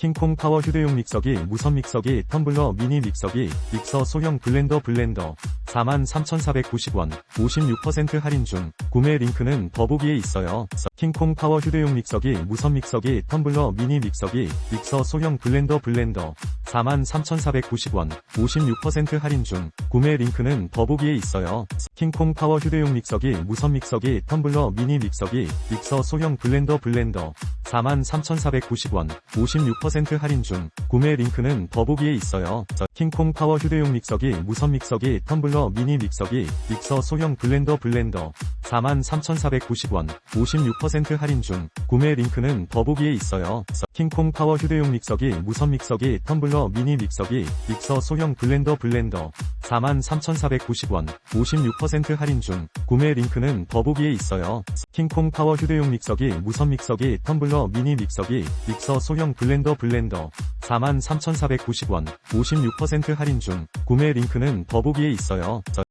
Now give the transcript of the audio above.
킹콩 파워 휴대용 믹서기, 무선 믹서기, 텀블러, 미니 믹서기, 믹서 소형 블렌더 블렌더. 43,490원 56% 할인 중. 구매 링크는 더보기에 있어요. 킹콩 파워 휴대용 믹서기, 무선 믹서기, 텀블러, 미니 믹서기, 믹서 소형 블렌더 블렌더 43,490원 56% 할인 중 구매 링크는 더보기에 있어요. 킹콩 파워 휴대용 믹서기, 무선 믹서기, 텀블러, 미니 믹서기, 믹서 소형 블렌더 블렌더 43,490원 56% 할인 중 구매 링크는 더보기에 있어요. 킹콩 파워 휴대용 믹서기, 무선 믹서기, 텀블러, 미니 믹서기, 믹서 소형 블렌더 블렌더 43,490원 56% 할인 중 구매 링크는 더보기에 있어요. 킹콩 파워 휴대용 믹서기, 무선 믹서기, 텀블러, 미니 믹서기, 믹서 소형 블렌더 블렌더 43,490원 56% 할인 중 구매 링크는 더보기에 있어요. 킹콩 파워 휴대용 믹서기, 무선 믹서기, 텀블러, 미니 믹서기, 믹서 소형 블렌더 블렌더 43,490원 56% 할인 중 구매 링크는 더보기에 있어요.